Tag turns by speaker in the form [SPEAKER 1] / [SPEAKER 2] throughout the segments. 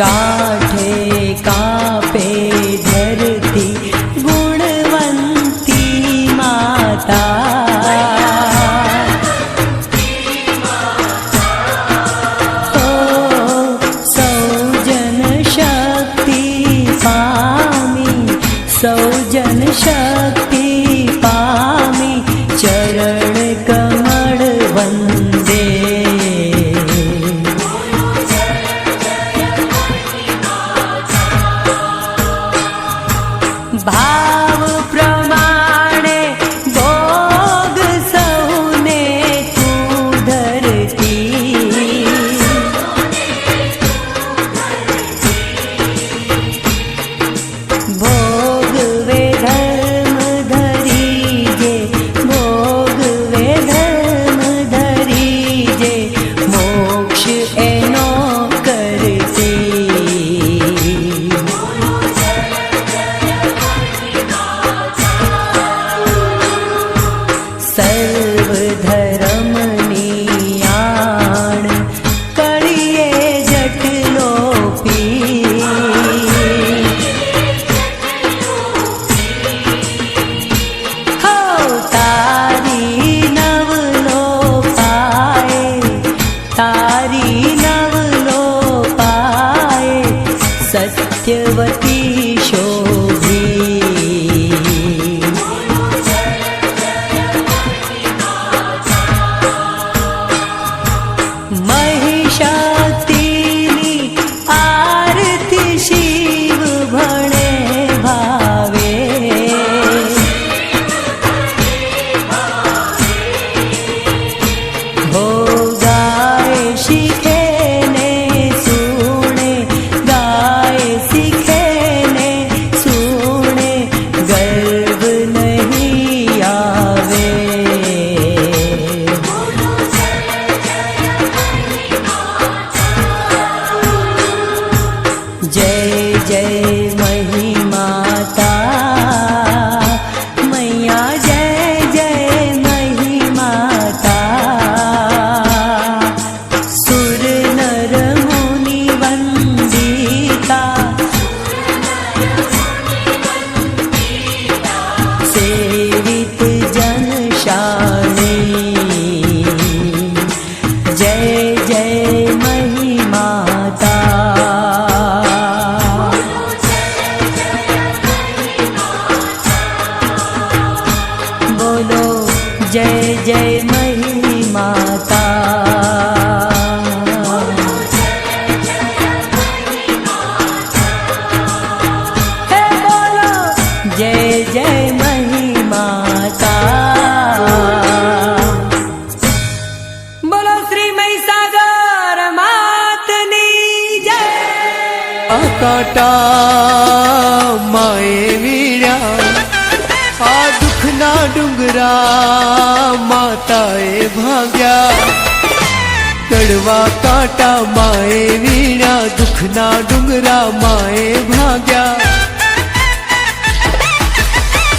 [SPEAKER 1] sky. Satyavati
[SPEAKER 2] show. કાંટા માએ વીણ્યા. આ દુઃખના ડુંગરા માતાએ ભાગ્યા. કડવા કાંટા માએ વીણ્યા, દુઃખના ડુંગરા માએ ભાગ્યા.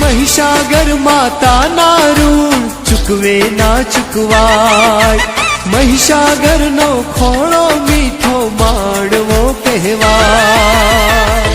[SPEAKER 2] મહિષાગર માતાના ઋણ ચૂકવે ના ચૂકવાય. મહિષાગરનો ખોળો મીઠો માણવો કહેવાય